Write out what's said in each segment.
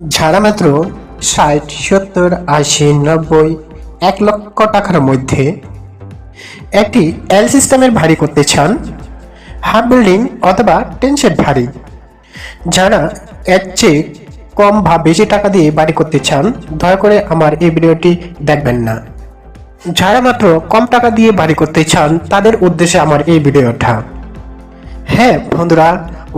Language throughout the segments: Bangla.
ঝাড়া মাত্র ষাট, সত্তর, আশি, নব্বই, এক লক্ষ টাকার মধ্যে একটি এল সিস্টেমের ভারী করতে চান, হাফ বিল্ডিং অথবা টেনশেড ভারী। যারা এর চেয়ে কম বা বেশি টাকা দিয়ে বাড়ি করতে চান, দয়া করে আমার এই ভিডিওটি দেখবেন না। যারা মাত্র কম টাকা দিয়ে বাড়ি করতে চান, তাদের উদ্দেশ্যে আমার এই ভিডিওটা। হ্যাঁ বন্ধুরা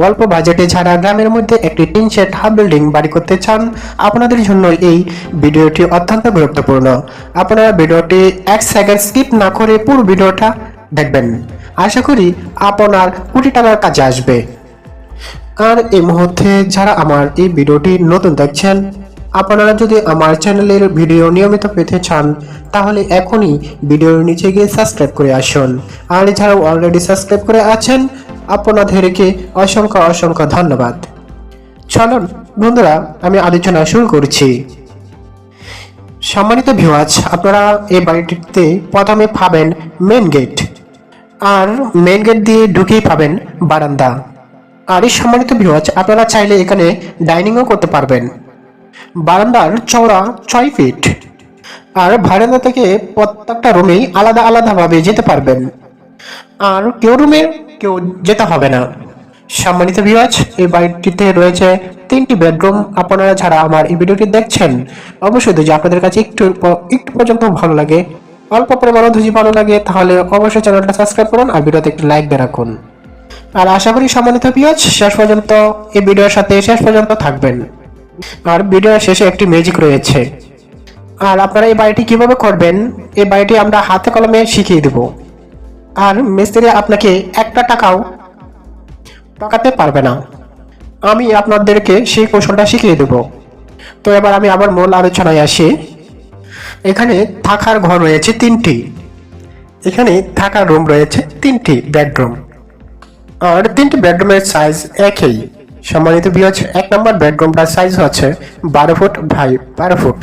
অল্প বাজেটে ছাড়া গ্রামের মধ্যে একটি টিন শেড হাফ বিল্ডিং বাড়ি করতে চান, আপনাদের জন্য এই ভিডিওটি অত্যন্ত গুরুত্বপূর্ণ। আপনারা ভিডিওটি এক সেকেন্ড স্কিপ না করে পুরো ভিডিওটা দেখবেন। আশা করি আপনার কোটি টাকার কাজে আসবে। আর এই মুহূর্তে যারা আমার এই ভিডিওটি নতুন দেখছেন, আপনারা যদি আমার চ্যানেলের ভিডিও নিয়মিত পেতে চান, তাহলে এখনই ভিডিওর নিচে গিয়ে সাবস্ক্রাইব করে আসুন। আর যারা অলরেডি সাবস্ক্রাইব করে আছেন আপনাদেরকে অসংখ্য অসংখ্য ধন্যবাদ। চলুন, বন্ধুরা, আমি আলোচনা শুরু করছি। সম্মানিত ভিউয়ার্স আপনারা এই বাড়িটিতে প্রথমে পাবেন মেন গেট আর মেন গেট দিয়ে ঢুকেই পাবেন বারান্দা। আর এই সম্মানিত ভিউয়ার্স আপনারা চাইলে এখানে ডাইনিংও করতে পারবেন। বারান্দার চওড়া ছয় ফিট আর বারান্দা থেকে প্রত্যেকটা রুমেই আলাদা আলাদাভাবে যেতে পারবেন। আর কেউ রুমে, কেউ যেতে হবে না। সম্মানিত ভিউয়ার্স এই বাড়িটিতে রয়েছে তিনটি বেডরুম আপনারা যারা আমার এই ভিডিওটি দেখছেন, অবশ্যই যদি আপনাদের কাছে একটু একটু পর্যন্ত ভালো লাগে, অল্প পরিমাণও যদি ভালো লাগে, তাহলে অবশ্যই চ্যানেলটা সাবস্ক্রাইব করুন আর ভিডিওতে একটি লাইক দিয়ে রাখুন। আর আশা করি সম্মানিত ভিউয়ার্স শেষ পর্যন্ত এই ভিডিওর সাথে শেষ পর্যন্ত থাকবেন। আর ভিডিওর শেষে একটি ম্যাজিক রয়েছে। আর আপনারা এই বাড়িটি কীভাবে করবেন, এই বাড়িটি আমরা হাতে কলমে শিখিয়ে দেব। আর মিস্ত্রি আপনাকে একটা টাকাও টাকাতে পারবে না। আমি আপনাদেরকে সেই কৌশলটা শিখিয়ে দেব। তো এবার আমি আবার মূল আলোচনায় আসি। এখানে থাকার ঘর রয়েছে তিনটি। এখানে থাকার রুম রয়েছে তিনটি বেডরুম আর তিনটি বেডরুমের সাইজ একই। সম্মানিত বিয়জ এক নম্বর বেডরুমটার সাইজ হচ্ছে বারো ফুট বাই বারো ফুট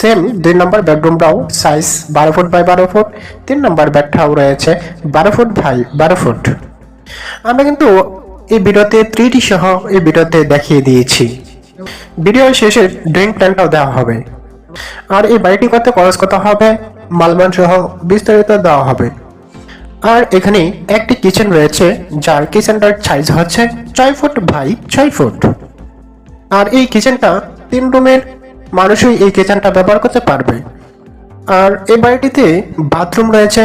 সেম দুই নম্বর বেডরুমটাও সাইজ বারো ফুট বাই বারো ফুট তিন নম্বর বেডটাও রয়েছে, বারো ফুট বাই বারো ফুট আমরা কিন্তু এই ভিডিওতে ত্রিটি সহ এই ভিডিওতে দেখিয়ে দিয়েছি। ভিডিওর শেষে ড্রিঙ্ক প্ল্যানটাও দেওয়া হবে। আর এই বাড়িটি করতে খরচ কত হবে? মালমান সহ বিস্তারিত দেওয়া হবে। আর এখানে একটি কিচেন রয়েছে, যার কিচেনটার সাইজ হচ্ছে ছয় ফুট বাই ছয় ফুট আর এই কিচেনটা তিন রুমের মানুষই এই কিচেনটা ব্যবহার করতে পারবে। আর এই বাড়িটিতে বাথরুম রয়েছে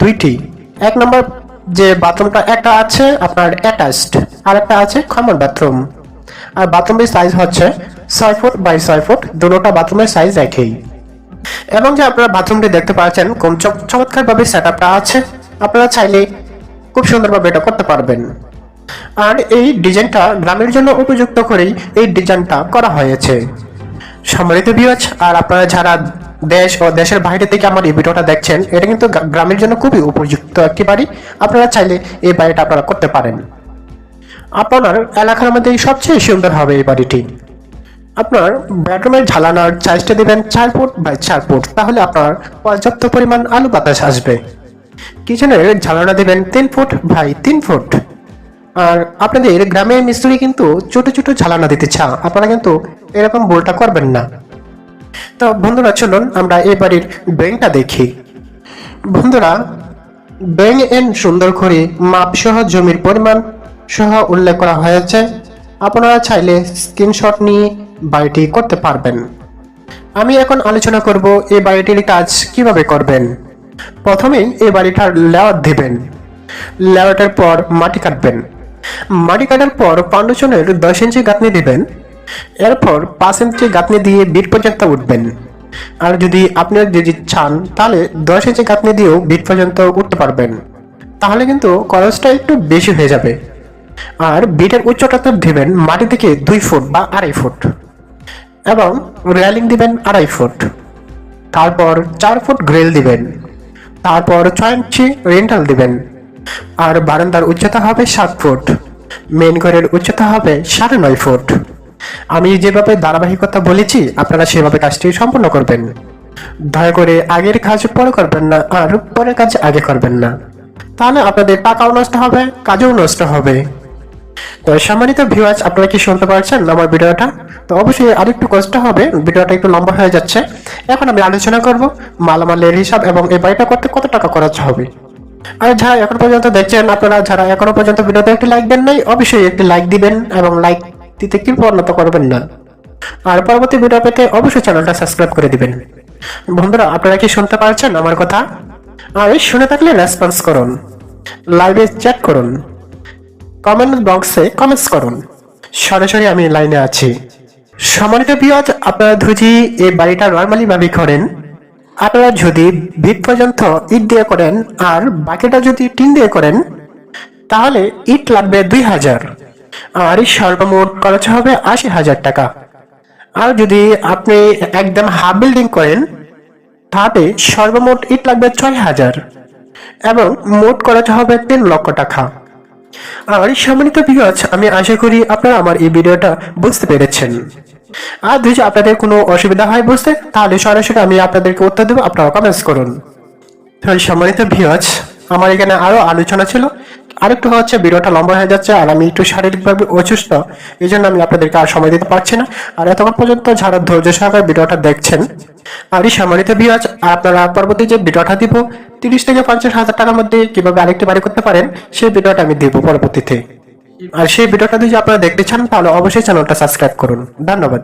দুইটি। এক নম্বর যে বাথরুমটা একটা আছে আপনার অ্যাটাচড আর একটা আছে কমন বাথরুম আর বাথরুমের সাইজ হচ্ছে ছয় ফুট বাই ছয় ফুট, দুটোটা বাথরুমের সাইজ একই। এবং যে আপনারা বাথরুমটি দেখতে পাচ্ছেন কোন চমৎকার ভাবে সেট আপটা আছে। আপনারা চাইলে খুব সুন্দরভাবে এটা করতে পারবেন। আর এই ডিজাইনটা গ্রামের জন্য উপযুক্ত করেই এই ডিজাইনটা করা হয়েছে। সম্মানিত বিয়াজ আর আপনারা যারা দেশ ও দেশের বাইরে থেকে আমার এই ভিডিওটা দেখছেন, এটা কিন্তু গ্রামের জন্য খুবই উপযুক্ত একটি বাড়ি। আপনারা চাইলে এই বাড়িটা আপনারা করতে পারেন। আপনার এলাকার মধ্যে সবচেয়ে সুন্দর হবে এই বাড়িটি। আপনার বেডরুমের ঝালানার সাইজটা দিবেন চার ফুট বাই চার ফুট, তাহলে আপনার পর্যাপ্ত পরিমাণ আলু বাতাস আসবে। কিচেনের ঝালানা দিবেন তিন ফুট বাই তিন ফুট। আর আপনাদের গ্রামের মিস্ত্রি কিন্তু ছোট ছোট ঝালানা দিতে চা আপনারা কিন্তু এরকম ভুলটা করবেন না। তো বন্ধুরা, চলুন আমরা এই বাড়ির ড্রয়িংটা দেখি। বন্ধুরা ড্রয়িং এন সুন্দর করে মাপ সহ জমির পরিমাণ সহ উল্লেখ করা হয়েছে। আপনারা চাইলে স্ক্রিনশট নিয়ে বাড়িটি করতে পারবেন। আমি এখন আলোচনা করব এই বাড়িটির কাজ কীভাবে করবেন। প্রথমেই এই বাড়িটার লেআউট দেবেন। লেআউটের পর মাটি কাটবেন। মাটি কাটার পর ফাউন্ডেশনের দশ ইঞ্চি গাঁথনি দিবেন। এরপর পাঁচ ইঞ্চি গাঁথনি দিয়ে বিট পর্যন্ত উঠবেন। আর যদি আপনি যদি চান, তাহলে দশ ইঞ্চি গাঁথনি দিয়েও বিট পর্যন্ত উঠতে পারবেন। তাহলে কিন্তু খরচটা একটু বেশি হয়ে যাবে। আর বিটের উচ্চতা তো দিবেন মাটি থেকে দুই ফুট বা আড়াই ফুট। এবং রেলিং দিবেন আড়াই ফুট। তারপর চার ফুট গ্রিল দিবেন। তারপর ছয় ইঞ্চি রেন্টাল দিবেন। আর বারান্দার উচ্চতা হবে সাত ফুট। মেন ঘরের উচ্চতা হবে সাড়ে নয় ফুট। আমি যেভাবে ধারাবাহিকতা বলেছি, আপনারা সেভাবে কাজটি সম্পূর্ণ করবেন। দয়া করে আগের কাজ পরে করবেন না, আর পরের কাজ আগে করবেন না। তাহলে আপনাদের টাকাও নষ্ট হবে, কাজও নষ্ট হবে। তো সম্মানিত ভিউয়ার্স আপনারা কি শুনতে পারছেন আমার ভিডিওটা? তো অবশ্যই আরেকটু কষ্ট হবে, ভিডিওটা একটু লম্বা হয়ে যাচ্ছে। এখন আমি আলোচনা করব মালামালের হিসাব এবং এই বাড়িটা করতে কত টাকা খরচ হবে। আর যারা এখন পর্যন্ত দেখছেন, আপনারা যারা এখনও পর্যন্ত ভিডিওতে একটি লাইক দেন নাই, অবশ্যই একটি লাইক দিবেন এবং লাইক দিতে কি পরিণত করবেন না। আর পরবর্তী ভিডিও পেতে অবশ্যই চ্যানেলটা সাবস্ক্রাইব করে দিবেন। বন্ধুরা, আপনারা কি শুনতে পারছেন আমার কথা? আর, শুনে থাকলে রেসপন্স করুন। লাইভে চ্যাট করুন। কমেন্ট বক্সে কমেন্টস করুন। সরাসরি আমি লাইনে আছি। সম্মানিত বিয়াজ আপনারা যদি এই বাড়িটা নর্মালি ভাবে করেন, আপনারা যদি ভিত পর্যন্ত ইট দিয়ে করেন আর বাকিটা যদি টিন দিয়ে করেন, তাহলে ইট লাগবে দুই হাজার। আর সর্বমোট খরচ হবে আশি হাজার টাকা। আর যদি আপনি একদম হাফ বিল্ডিং করেন তাহলে সর্বমোট ইট লাগবে ছয় হাজার এবং মোট খরচ হবে তিন লক্ষ টাকা। আর সম্মানিত ভিউয়ার্স আমি আশা করি আপনারা আমার এই ভিডিওটা বুঝতে পেরেছেন। আর যদি আপনাদের কোনো অসুবিধা হয় বুঝতে, তাহলে সরাসরি আমি আপনাদেরকে উত্তর দেবো আপনারা কমেন্টস করুন। সম্মানিত ভিউয়ার্স আমার এখানে আরও আলোচনা ছিল। আরেকটু হচ্ছে ভিডিওটা লম্বা হয়ে যাচ্ছে আর আমি একটু শারীরিকভাবে অসুস্থ, এই জন্য আমি আপনাদেরকে আর সময় দিতে পারছি না। আর এতক্ষণ পর্যন্ত যারা ধৈর্য সহকারে ভিডিওটা দেখছেন, আর এই সম্মানিত ভিউয়ার্স আপনারা পরবর্তী যে ভিডিওটা দিব, তিরিশ থেকে পঞ্চাশ হাজার টাকার মধ্যে কীভাবে আরেকটি বাড়ি করতে পারেন, সেই ভিডিওটা আমি দিব পরবর্তীতে। আর সেই ভিডিওটা যদি আপনারা দেখতে চান, তাহলে অবশ্যই চ্যানেলটা সাবস্ক্রাইব করুন। ধন্যবাদ।